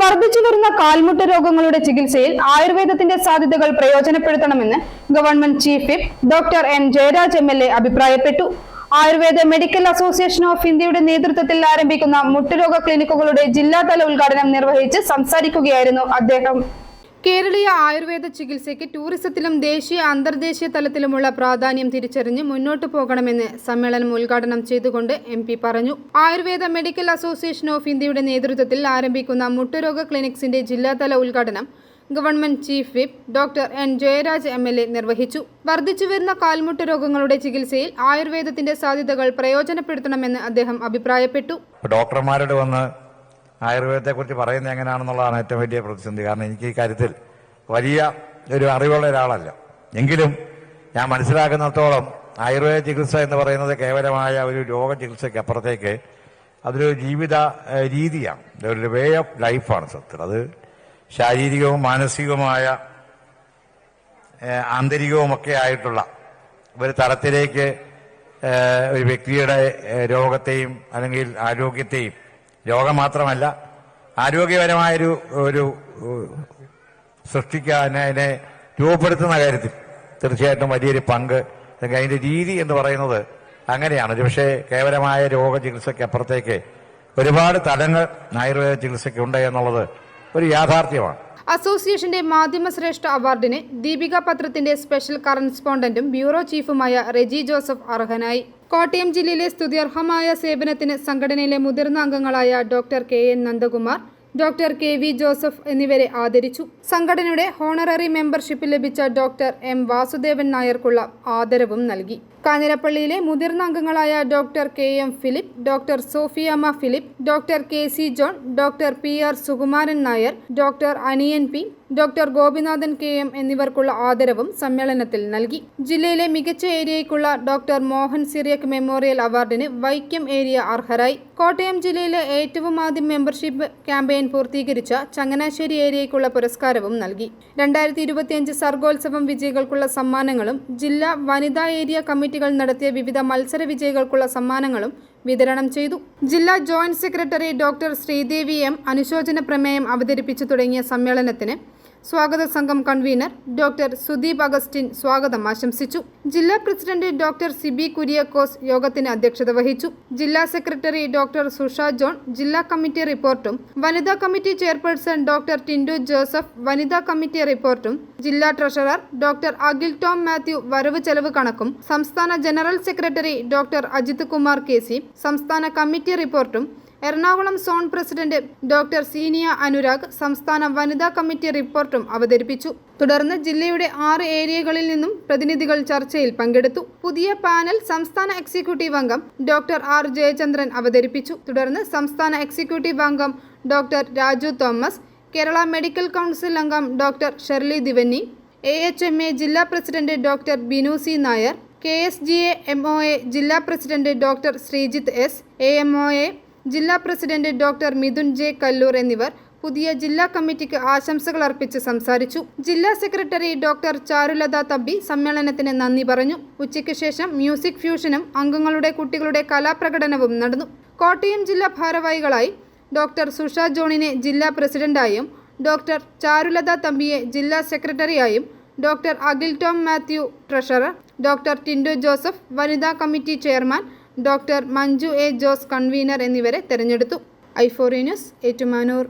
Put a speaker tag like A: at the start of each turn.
A: വർദ്ധിച്ചു വരുന്ന കാൽമുട്ട് രോഗങ്ങളുടെ ചികിത്സയിൽ ആയുർവേദത്തിന്റെ സാധ്യതകൾ പ്രയോജനപ്പെടുത്തണമെന്ന് government chief whip doctor N Jayaraj M L A അഭിപ്രായപ്പെട്ടു. ആയുർവേദ മെഡിക്കൽ അസോസിയേഷൻ ഓഫ് ഇന്ത്യയുടെ നേതൃത്വത്തിൽ ആരംഭിക്കുന്ന മുട്ടുരോഗ ക്ലിനിക്കുകളുടെ ജില്ലാതല ഉദ്ഘാടനം നിർവഹിച്ച് സംസാരിക്കുകയായിരുന്നു അദ്ദേഹം. കേരളീയ ആയുർവേദ ചികിത്സയ്ക്ക് ടൂറിസത്തിലും ദേശീയ അന്തർദേശീയ തലത്തിലുമുള്ള പ്രാധാന്യം തിരിച്ചറിഞ്ഞ് മുന്നോട്ടു പോകണമെന്ന് സമ്മേളനം ഉദ്ഘാടനം ചെയ്തുകൊണ്ട് എം പി പറഞ്ഞു. ആയുർവേദ മെഡിക്കൽ അസോസിയേഷൻ ഓഫ് ഇന്ത്യയുടെ നേതൃത്വത്തിൽ ആരംഭിക്കുന്ന മുട്ടുരോഗ ക്ലിനിക്സിന്റെ ജില്ലാതല ഉദ്ഘാടനം government chief whip doctor N Jayaraj M L A നിർവഹിച്ചു. വർദ്ധിച്ചുവരുന്ന കാൽമുട്ട് രോഗങ്ങളുടെ ചികിത്സയിൽ ആയുർവേദത്തിന്റെ സാധ്യതകൾ പ്രയോജനപ്പെടുത്തണമെന്ന് അദ്ദേഹം അഭിപ്രായപ്പെട്ടു.
B: ഡോക്ടർമാരോട് വന്ന് ആയുർവേദത്തെക്കുറിച്ച് പറയുന്നത് എങ്ങനെയാണെന്നുള്ളതാണ് ഏറ്റവും വലിയ പ്രതിസന്ധി. കാരണം എനിക്ക് ഈ കാര്യത്തിൽ വലിയ ഒരു അറിവുള്ള ഒരാളല്ല. എങ്കിലും ഞാൻ മനസ്സിലാക്കുന്നിടത്തോളം ആയുർവേദ ചികിത്സ എന്ന് പറയുന്നത് കേവലമായ ഒരു രോഗ ചികിത്സയ്ക്ക് അപ്പുറത്തേക്ക് അതൊരു ജീവിത രീതിയാണ്. ഒരു വേ ഓഫ് ലൈഫാണ് സത്യം. അത് ശാരീരികവും മാനസികവുമായ ആന്തരികവുമൊക്കെ ആയിട്ടുള്ള ഒരു തലത്തിലേക്ക് ഒരു വ്യക്തിയുടെ രോഗത്തെയും അല്ലെങ്കിൽ ആരോഗ്യത്തെയും രോഗം മാത്രമല്ല ആരോഗ്യപരമായൊരു ഒരു സൃഷ്ടിക്കാൻ അതിനെ രൂപപ്പെടുത്തുന്ന കാര്യത്തിൽ തീർച്ചയായിട്ടും വലിയൊരു പങ്ക്. അതിന്റെ രീതി എന്ന് പറയുന്നത് അങ്ങനെയാണ്. ഒരു പക്ഷേ കേവലമായ രോഗ ചികിത്സയ്ക്ക് അപ്പുറത്തേക്ക് ഒരുപാട് തലങ്ങൾ ആയുർവേദ ചികിത്സയ്ക്ക് ഉണ്ട് എന്നുള്ളത് ഒരു യാഥാർത്ഥ്യമാണ്.
A: അസോസിയേഷന്റെ മാധ്യമ ശ്രേഷ്ഠ അവാർഡിന് ദീപിക പത്രത്തിന്റെ സ്പെഷ്യൽ കറസ്പോണ്ടന്റും ബ്യൂറോ ചീഫുമായ റെജി ജോസഫ് അർഹനായി. കോട്ടയം ജില്ലയിലെ സ്തുത്യർഹമായ സേവനത്തിന് സംഘടനയിലെ മുതിർന്ന അംഗങ്ങളായ doctor K N Nandakumar doctor K V Joseph എന്നിവരെ ആദരിച്ചു. സംഘടനയുടെ ഹോണററി മെമ്പർഷിപ്പ് ലഭിച്ച ഡോക്ടർ എം വാസുദേവൻ നായർക്കുള്ള ആദരവും നൽകി. കാഞ്ഞിരപ്പള്ളിയിലെ മുതിർന്ന അംഗങ്ങളായ doctor K M Philip doctor Sophiamma Philip doctor K C John doctor P R Sukumaran Nair doctor Aniyan P doctor Gopinathan K M എന്നിവർക്കുള്ള ആദരവും സമ്മേളനത്തിൽ നൽകി. ജില്ലയിലെ മികച്ച ഏരിയയ്ക്കുള്ള ഡോക്ടർ മോഹൻ സിറിയക് മെമ്മോറിയൽ അവാർഡിന് വൈക്കം ഏരിയ അർഹരായി. കോട്ടയം ജില്ലയിലെ ഏറ്റവും ആദ്യം മെമ്പർഷിപ്പ് ക്യാമ്പയിൻ പൂർത്തീകരിച്ച ചങ്ങനാശ്ശേരി ഏരിയയ്ക്കുള്ള പുരസ്കാരവും നൽകി. രണ്ടായിരത്തി ഇരുപത്തിയഞ്ച് സർഗോത്സവം വിജയികൾക്കുള്ള സമ്മാനങ്ങളും ജില്ലാ വനിതാ ഏരിയ കമ്മിറ്റികൾ നടത്തിയ വിവിധ മത്സര വിജയികൾക്കുള്ള സമ്മാനങ്ങളും വിതരണം ചെയ്തു. ജില്ലാ joint secretary doctor Sreedevi M അനുശോചന പ്രമേയം അവതരിപ്പിച്ചു തുടങ്ങിയ സമ്മേളനത്തിന് സ്വാഗത സംഘം കൺവീനർ ഡോക്ടർ സുദീപ് അഗസ്റ്റിൻ സ്വാഗതം ആശംസിച്ചു. ജില്ലാ പ്രസിഡന്റ് ഡോക്ടർ സിബി കുര്യാക്കോസ് യോഗത്തിന് അധ്യക്ഷത വഹിച്ചു. ജില്ലാ സെക്രട്ടറി ഡോക്ടർ സുഷ ജോൺ ജില്ലാ കമ്മിറ്റി റിപ്പോർട്ടും വനിതാ committee chairperson doctor Tindu Joseph വനിതാ കമ്മിറ്റി റിപ്പോർട്ടും ജില്ലാ treasurer doctor Akhil Tom Mathew വരവ് ചെലവ് കണക്കും സംസ്ഥാന general secretary doctor Ajith Kumar K സംസ്ഥാന കമ്മിറ്റി റിപ്പോർട്ടും Ernakulam zone president doctor Seenia Anurag സംസ്ഥാന വനിതാ കമ്മിറ്റി റിപ്പോർട്ടും അവതരിപ്പിച്ചു. തുടർന്ന് ജില്ലയുടെ ആറ് ഏരിയകളിൽ നിന്നും പ്രതിനിധികൾ ചർച്ചയിൽ പങ്കെടുത്തു. പുതിയ പാനൽ സംസ്ഥാന എക്സിക്യൂട്ടീവ് അംഗം ഡോക്ടർ ആർ ജയചന്ദ്രൻ അവതരിപ്പിച്ചു. തുടർന്ന് സംസ്ഥാന എക്സിക്യൂട്ടീവ് അംഗം doctor Raju Thomas Kerala medical council അംഗം doctor Sherly Divanni A H M A ജില്ലാ president doctor Binu C Nair K S G A M O A ജില്ലാ president doctor Sreejith S A M O A ജില്ലാ president doctor Midhun J Kallur എന്നിവർ പുതിയ ജില്ലാ കമ്മിറ്റിക്ക് ആശംസകൾ അർപ്പിച്ച് സംസാരിച്ചു. ജില്ലാ സെക്രട്ടറി ഡോക്ടർ ചാരുലത തമ്പി സമ്മേളനത്തിന് നന്ദി പറഞ്ഞു. ഉച്ചയ്ക്ക് ശേഷം മ്യൂസിക് ഫ്യൂഷനും അംഗങ്ങളുടെ കുട്ടികളുടെ കലാപ്രകടനവും നടന്നു. കോട്ടയം ജില്ലാ ഭാരവാഹികളായി ഡോക്ടർ സുഷ ജോണിനെ ജില്ലാ പ്രസിഡന്റായും ഡോക്ടർ ചാരുലത തമ്പിയെ ജില്ലാ സെക്രട്ടറിയായും doctor Akhil Tom Mathew treasurer doctor Tindu Joseph വനിതാ committee chairman doctor Manju A Jose convener എന്നിവരെ തെരഞ്ഞെടുത്തു. ഐഫോറി ന്യൂസ് ഏറ്റുമാനൂർ.